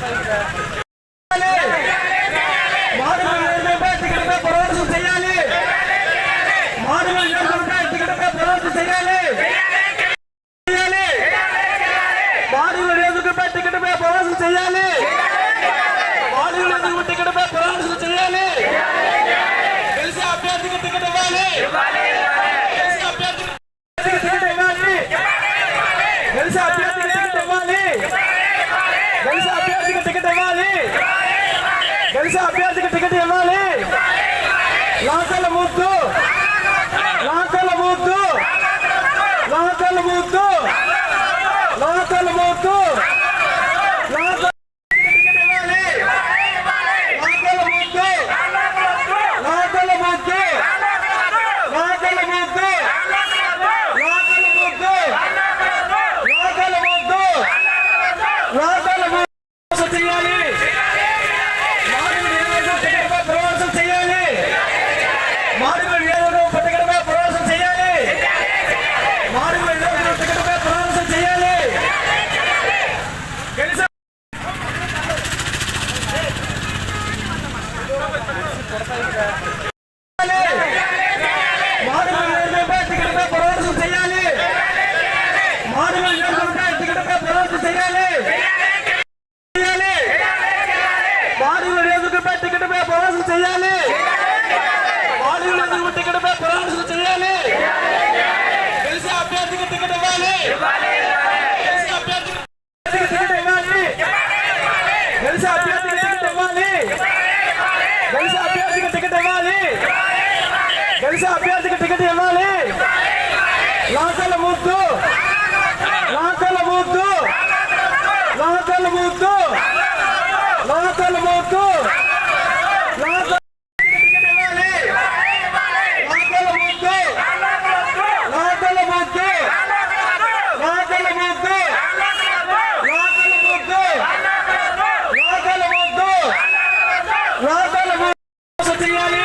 place that. అభ్యర్థికి ticket ఇవ్వాలి. గెలిచే అభ్యర్థికి టికెట్ ఇవ్వాలి. లాకల ముద్దు. లాకల ముద్దు. లాకల ముద్దు. వారిలో ఇరవై టికెట్పై ప్రారంభం చేయాలి గెలిచ చేయాలి గెలిచే అభ్యర్థికి టికెట్ ఇవ్వాలి గెలిచే అభ్యర్థికి టికెట్ ఇవ్వాలి గెలిచే అభ్యర్థికి టికెట్ ఇవ్వాలి లాకల ముద్దు లాకల ముద్దు లాకల ముద్దు Adriana.